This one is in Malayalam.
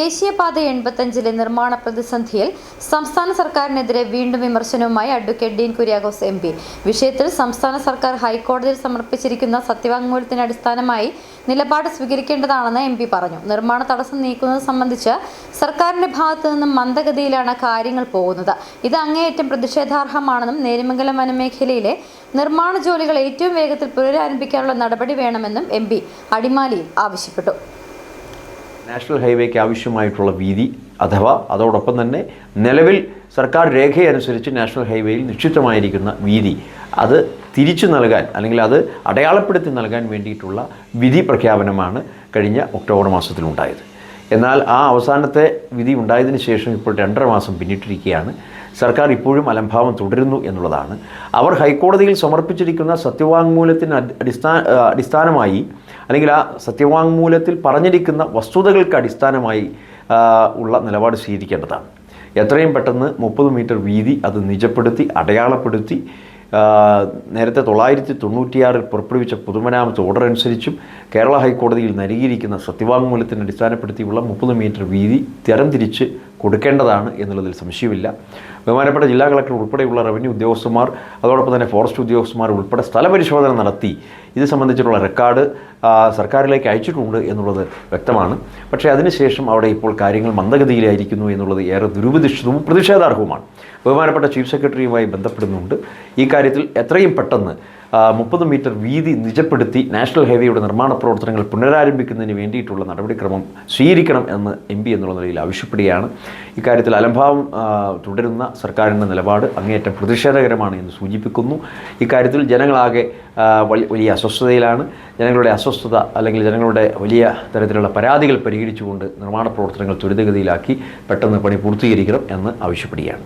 ദേശീയപാത എൺപത്തഞ്ചിലെ നിർമ്മാണ പ്രതിസന്ധിയിൽ സംസ്ഥാന സർക്കാരിനെതിരെ വീണ്ടും വിമർശനവുമായി അഡ്വക്കേറ്റ് ഡീൻ കുര്യാഗോസ് എം വിഷയത്തിൽ സംസ്ഥാന സർക്കാർ ഹൈക്കോടതിയിൽ സമർപ്പിച്ചിരിക്കുന്ന സത്യവാങ്മൂലത്തിന് അടിസ്ഥാനമായി നിലപാട് സ്വീകരിക്കേണ്ടതാണെന്ന് എം പറഞ്ഞു. നിർമ്മാണ തടസ്സം നീക്കുന്നത് സംബന്ധിച്ച് സർക്കാരിന്റെ ഭാഗത്തു നിന്നും മന്ദഗതിയിലാണ് കാര്യങ്ങൾ പോകുന്നത്. ഇത് അങ്ങേയറ്റം പ്രതിഷേധാർഹമാണെന്നും നേരിമംഗലം വനമേഖലയിലെ നിർമ്മാണ ജോലികൾ ഏറ്റവും വേഗത്തിൽ പുനരാരംഭിക്കാനുള്ള നടപടി വേണമെന്നും എം പി അടിമാലിയിൽ ആവശ്യപ്പെട്ടു. നാഷണൽ ഹൈവേക്ക് ആവശ്യമായിട്ടുള്ള വീതി അഥവാ അതോടൊപ്പം തന്നെ നിലവിൽ സർക്കാർ രേഖയനുസരിച്ച് നാഷണൽ ഹൈവേയിൽ നിക്ഷിപ്തമായിരിക്കുന്ന വീതി അത് തിരിച്ചു നൽകാൻ അല്ലെങ്കിൽ അത് അടയാളപ്പെടുത്തി നൽകാൻ വേണ്ടിയിട്ടുള്ള വിധി പ്രഖ്യാപനമാണ് കഴിഞ്ഞ ഒക്ടോബർ മാസത്തിലുണ്ടായത്. എന്നാൽ ആ അവസാനത്തെ വിധി ഉണ്ടായതിനു ശേഷം ഇപ്പോൾ രണ്ടര മാസം പിന്നിട്ടിരിക്കുകയാണ്. സർക്കാർ ഇപ്പോഴും അലംഭാവം തുടരുന്നു എന്നുള്ളതാണ്. അവർ ഹൈക്കോടതിയിൽ സമർപ്പിച്ചിരിക്കുന്ന സത്യവാങ്മൂലത്തിന് അടിസ്ഥാന അടിസ്ഥാനമായി അല്ലെങ്കിൽ ആ സത്യവാങ്മൂലത്തിൽ പറഞ്ഞിരിക്കുന്ന വസ്തുതകൾക്ക് അടിസ്ഥാനമായി ഉള്ള നിലപാട് സ്വീകരിക്കേണ്ടതാണ്. എത്രയും പെട്ടെന്ന് മുപ്പത് മീറ്റർ വീതി അത് നിജപ്പെടുത്തി അടയാളപ്പെടുത്തി നേരത്തെ തൊള്ളായിരത്തി തൊണ്ണൂറ്റിയാറിൽ പുറപ്പെടുവിച്ച പൊതുമരാമത്ത് ഓർഡർ അനുസരിച്ചും കേരള ഹൈക്കോടതിയിൽ നൽകിയിരിക്കുന്ന സത്യവാങ്മൂലത്തിന് അടിസ്ഥാനപ്പെടുത്തിയുള്ള മുപ്പത് മീറ്റർ വീതി തരംതിരിച്ച് കൊടുക്കേണ്ടതാണ് എന്നുള്ളതിൽ സംശയമില്ല. ബഹുമാനപ്പെട്ട ജില്ലാ കളക്ടർ ഉൾപ്പെടെയുള്ള റവന്യൂ ഉദ്യോഗസ്ഥന്മാർ അതോടൊപ്പം തന്നെ ഫോറസ്റ്റ് ഉദ്യോഗസ്ഥന്മാർ ഉൾപ്പെടെ സ്ഥലപരിശോധന നടത്തി. ഇത് സംബന്ധിച്ചിട്ടുള്ള റെക്കോർഡ് സർക്കാരിലേക്ക് അയച്ചിട്ടുണ്ട് എന്നുള്ളത് വ്യക്തമാണ്. പക്ഷേ അതിനുശേഷം അവിടെ ഇപ്പോൾ കാര്യങ്ങൾ മന്ദഗതിയിലായിരിക്കുന്നു എന്നുള്ളത് ഏറെ ദുരുപതിഷ്ഠവും പ്രതിഷേധാർഹവുമാണ് ബഹുമാനപ്പെട്ട ചീഫ് സെക്രട്ടറിയുമായി ബന്ധപ്പെടുന്നുണ്ട്. ഈ കാര്യത്തിൽ എത്രയും പെട്ടെന്ന് മുപ്പത് മീറ്റർ വീതി നിജപ്പെടുത്തി നാഷണൽ ഹൈവേയുടെ നിർമ്മാണ പ്രവർത്തനങ്ങൾ പുനരാരംഭിക്കുന്നതിന് വേണ്ടിയിട്ടുള്ള നടപടിക്രമം സ്വീകരിക്കണം എന്ന് എം പി എന്നുള്ള നിലയിൽ ആവശ്യപ്പെടുകയാണ്. ഇക്കാര്യത്തിൽ അലംഭാവം തുടരുന്ന സർക്കാരിന്റെ നിലപാട് അങ്ങേയറ്റം പ്രതിഷേധകരമാണ് എന്ന് സൂചിപ്പിക്കുന്നു. ഇക്കാര്യത്തിൽ ജനങ്ങളാകെ വലിയ അസ്വസ്ഥതയിലാണ്. ജനങ്ങളുടെ അസ്വസ്ഥത അല്ലെങ്കിൽ ജനങ്ങളുടെ വലിയ തരത്തിലുള്ള പരാതികൾ പരിഹരിച്ചുകൊണ്ട് നിർമ്മാണ പ്രവർത്തനങ്ങൾ ത്വരിതഗതിയിലാക്കി പെട്ടെന്ന് പണി പൂർത്തീകരിക്കണം എന്ന് ആവശ്യപ്പെടുകയാണ്.